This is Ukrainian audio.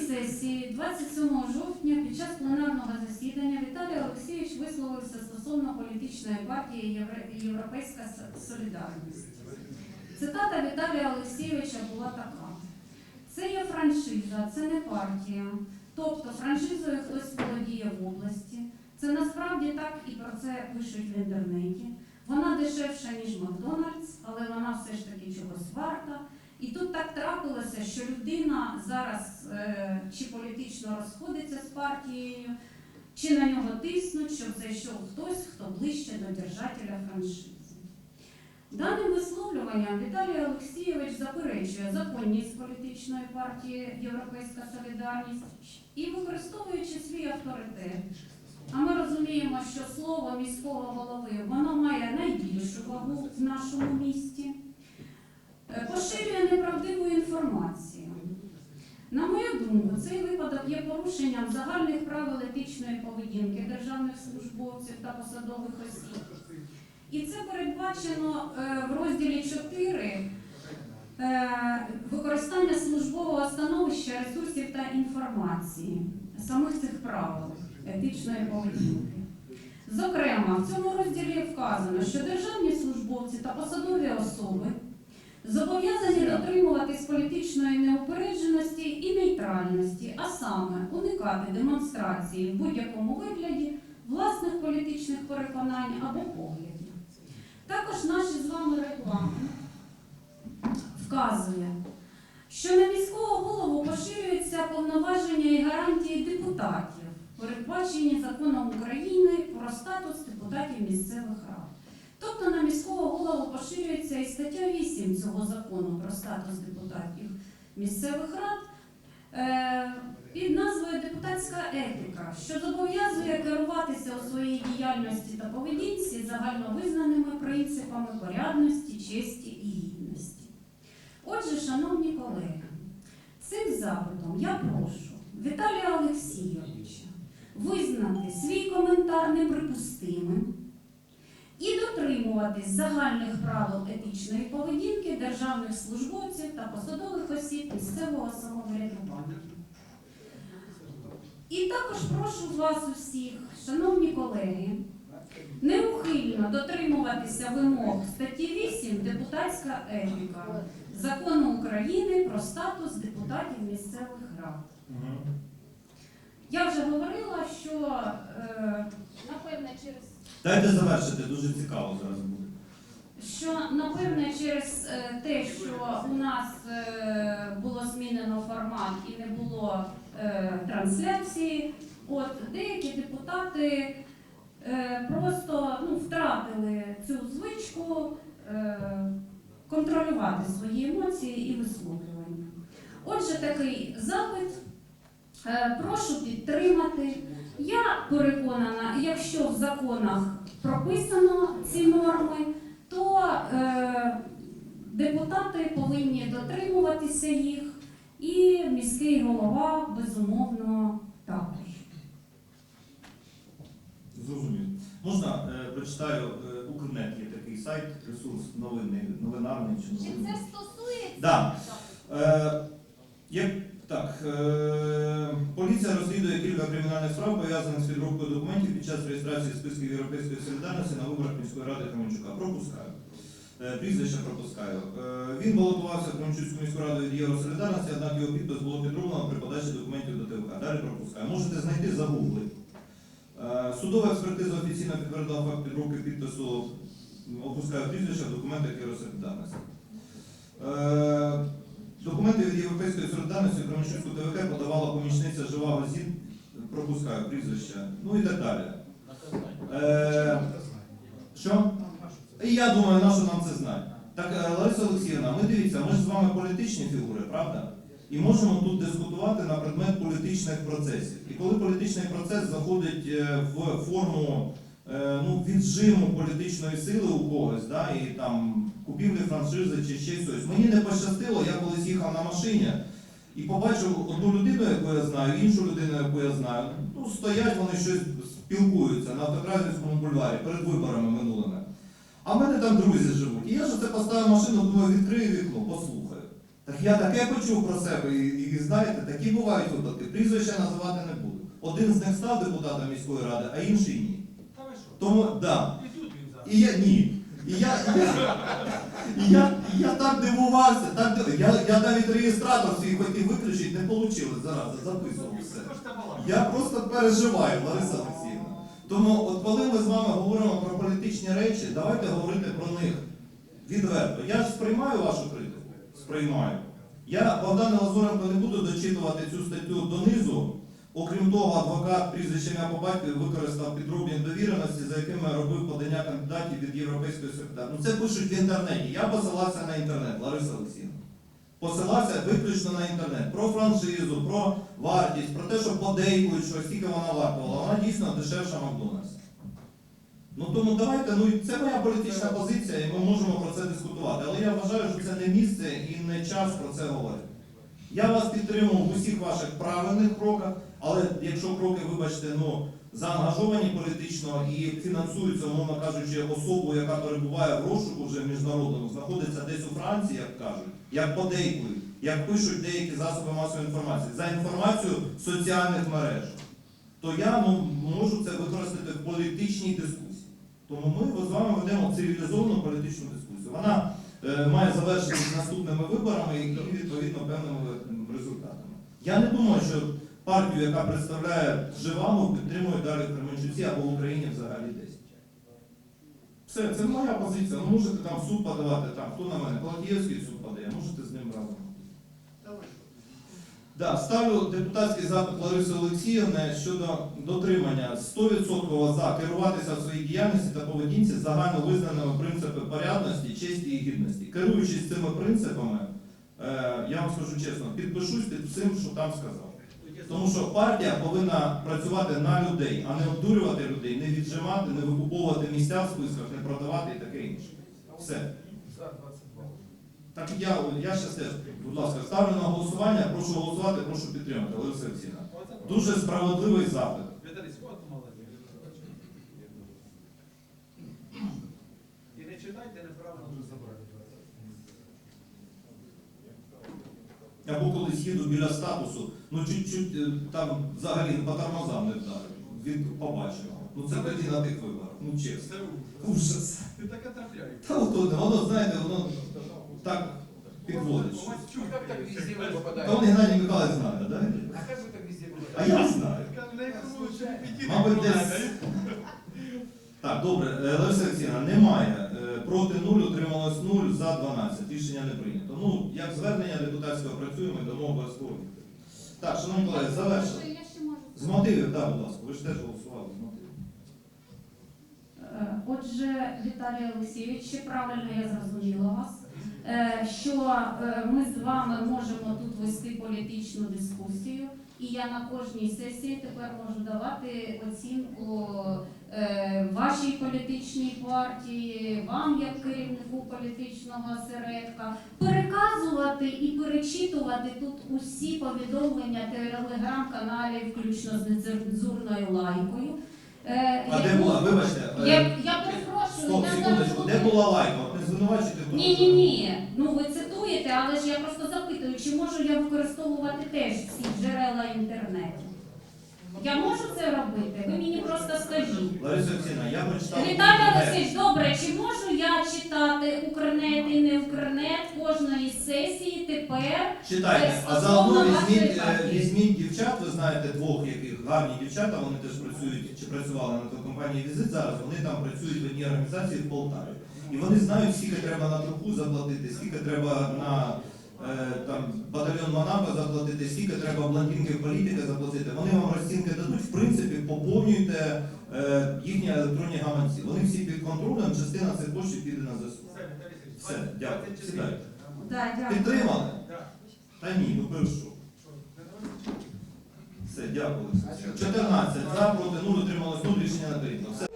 сесії 27 жовтня під час пленарного засідання Віталій Олексійович висловився стосовно політичної партії Європейська Солідарність. Цитата Віталія Олексійовича була така: це є франшиза, це не партія. Тобто франшизою хтось володіє в області. Це насправді так і про це пишуть в інтернеті. Вона дешевша, ніж Макдональдс, але вона все ж таки чогось варта. І тут так трапилося, що людина зараз е, чи політично розходиться з партією, чи на нього тиснуть, щоб зайшов хтось, хто ближче до держателя франшизи. Даним висловлюванням Віталій Олексійович заперечує законність політичної партії Європейська Солідарність і використовуючи свій авторитет. А ми розуміємо, що слово міського голови воно має найбільшу цей випадок є порушенням загальних правил етичної поведінки державних службовців та посадових осіб. І це передбачено е, в розділі 4 е, використання службового становища, ресурсів та інформації, самих цих правил етичної поведінки. Зокрема, в цьому розділі вказано, що державні службовці та посадові особи зобов'язані дотримуватись політичної неупередженості і нейтральності, а саме уникати демонстрації в будь-якому вигляді власних політичних переконань або поглядів. Також наші з вами регламент вказує, що на міського голову поширюються повноваження і гарантії депутатів, передбачені законом України про статус депутатів місцевих рад. Тобто на міського голову поширюється і стаття 8 цього закону про статус депутатів місцевих рад під назвою Депутатська етика, що зобов'язує керуватися у своїй діяльності та поведінці загальновизнаними принципами порядності, честі і гідності. Отже, шановні колеги, цим запитом я прошу Віталія Олексійовича визнати свій коментар неприпустимим і дотримуватись загальних правил етичної поведінки державних службовців та посадових осіб місцевого самоврядування. І також прошу вас усіх, шановні колеги, неухильно дотримуватися вимог статті 8 депутатська етика закону України про статус депутатів місцевих рад. Я вже говорила, що е, напевне через Дайте завершити, дуже цікаво зараз буде. що напевне через е, те, що у нас е, було змінено формат і не було е, трансляції, от деякі депутати просто ну, втратили цю звичку контролювати свої емоції і висловлювання. Отже, такий запит прошу підтримати. Я переконана, якщо в законах прописано ці норми, то е, депутати повинні дотримуватися їх, і міський голова, безумовно, також. Зрозуміло. Можна е, прочитаю е, Укрнет є такий сайт, ресурс новинний, новинарний чи Чи новинний. це стосується? Да. Е, як, так, е, поліція розслідує кілька кримінальних справ, пов'язаних з підробкою документів під час реєстрації списків Європейської солідарності на виборах міської ради Кременчука. Пропускаю. Е, Прізвище пропускаю. Е, Він балотувався в Кременчуцьку міську раду від Євросолідарності, однак його підпис було підроблено при подачі документів до ТВК. Далі пропускаю. Можете знайти загугли. Е, Судова експертиза офіційно підтвердила факт підробки підпису опускаю прізвище в документах Євросолідарності. Документи від Кременчуцьку ТВК подавала помічниця жива Газін, пропускаю прізвище, ну і так далі. Е, що? І я думаю, на що нам це знати. Так, е, Лариса Олексіївна, ми дивіться, ми ж з вами політичні фігури, правда? І можемо тут дискутувати на предмет політичних процесів. І коли політичний процес заходить е, в форму е, ну, віджиму політичної сили у когось, да, і там купівлі франшизи чи ще щось. Мені не пощастило, я колись їхав на машині і побачив одну людину, яку я знаю, іншу людину, яку я знаю. Ну, стоять вони щось спілкуються на Автократівському бульварі перед виборами минулими. А в мене там друзі живуть. І я ж це поставив машину, думаю, відкрию вікно, послухаю. Так я таке почув про себе, і, і знаєте, такі бувають випадки. Прізвища називати не буду. Один з них став депутатом міської ради, а інший ні. Та ви що? Тому да. І тут він зараз. І я ні. І я, і я, і я, так дивувався, так див- я, я навіть реєстратор свій хотів виключити, не вийшло зараз, записував все. Це балакає? Я просто переживаю, Лариса Олексіївна. Тому, от коли ми з вами говоримо про політичні речі, давайте говорити про них відверто. Я ж сприймаю вашу критику. Сприймаю. Я Богдана Лазуренко не буду дочитувати цю статтю донизу. Окрім того, адвокат прізвище ім'я по батькові використав підробні довіреності, за якими робив подання кандидатів від Європейської секретарі. Ну це пишуть в інтернеті. Я посилався на інтернет, Лариса Олексіївна. Посилався виключно на інтернет. Про франшизу, про вартість, про те, що подейкують, що скільки вона вартувала. Вона дійсно дешевша Макдональдс. Ну тому давайте, ну це моя політична позиція, і ми можемо про це дискутувати. Але я вважаю, що це не місце і не час про це говорити. Я вас підтримую в усіх ваших правильних кроках, але якщо кроки, вибачте, ну заангажовані політично і фінансуються, умовно кажучи, особу, яка перебуває в розшуку вже міжнародному, знаходиться десь у Франції, як кажуть, як подейкують, як пишуть деякі засоби масової інформації, за інформацію соціальних мереж, то я ну, можу це використати в політичній дискусії. Тому ми з вами ведемо цивілізовану політичну дискусію. Вона має завершитися наступними виборами і відповідно певними результатами. Я не думаю, що партію, яка представляє Живану, підтримує далі в Кременчуці або в Україні взагалі десь. Все, це моя позиція. Ну, можете там суд подавати, там, хто на мене, Колотієвський суд подає, можете з ним разом. Що? Да, ставлю депутатський запит Лариси Олексіївни щодо дотримання 100% за керуватися в своїй діяльності та поведінці загально визнаними принципи порядності, честі і гідності. Керуючись цими принципами, е, я вам скажу чесно, підпишусь під всім, що там сказав. Тому що партія повинна працювати на людей, а не обдурювати людей, не віджимати, не викуповувати місця в списках, не продавати і таке інше. Все. За 22. Так я, я ще теж, будь ласка, ставлю на голосування, прошу голосувати, прошу підтримати. Олексіївна. Оце Дуже справедливий запит. І не читайте неправильно вже забрати. Або колись їду біля статусу, ну чуть-чуть е, там взагалі по тормозам не вдарив. Він побачив. Ну це тоді на тих виборах. Ну чесно. Це ужас. Ти таке трапляєш. Та воно, знаєте, воно так вы Та попадаете? Геннадій Михайлович знає, так? А как вы так везде А попадаете? я знаю. Мабуть, десь. Так, добре, Е, Лариса Олексіївна, немає. Е, Проти 0, утрималось 0, за 12. Рішення не прийнято. Ну, як звернення депутатського працюємо, дамо обов'язково. відповідь. Так, шановні колеги, завершили. Я ще можу З мотивів, так, будь ласка, ви ж теж голосували з мотивів. Е, Отже, Віталій Олексійович, чи правильно я зрозуміла вас, що е, ми з вами можемо тут вести політичну дискусію, і я на кожній сесії тепер можу давати оцінку е, вашій політичній партії, вам як керівнику політичного осередка, переказувати і перечитувати тут усі повідомлення телеграм-каналів, включно з нецензурною лайкою. Е, А де була, вибачте, я, е, я перепрошую, стоп, секундочку, де була лайка? Не звинувачуйте. Ні, ні, ні. Ну ви цитуєте, але ж я просто запитую, чи можу я використовувати теж ці джерела інтернету? Я можу це робити? Ви мені просто скажіть. Лариса Олексійовна, я прочитав. Віталій Олексійович, добре, чи можу я читати Укрнет і не Укрнет кожної сесії тепер? Читайте, а Стосовно заодно вашої візьміть, е, партії. візьміть дівчат, ви знаєте, двох яких гарні дівчата, вони теж працюють чи працювали на телекомпанії Візит зараз, вони там працюють в одній організації в Полтаві. І вони знають, скільки треба на трубу заплатити, скільки треба на е, там, батальйон Монако заплатити, скільки треба блондинки політики заплатити. Вони вам розцінки дадуть, в принципі, поповнюйте е, їхні електронні гаманці. Вони всі під контролем, частина цих коштів піде на ЗСУ. Все, дякую. Сідайте. Да, дякую. Підтримали? Та ні, ну першу. Все, дякую. 14 за, проти 0, утрималось 0, рішення не прийнято. Все,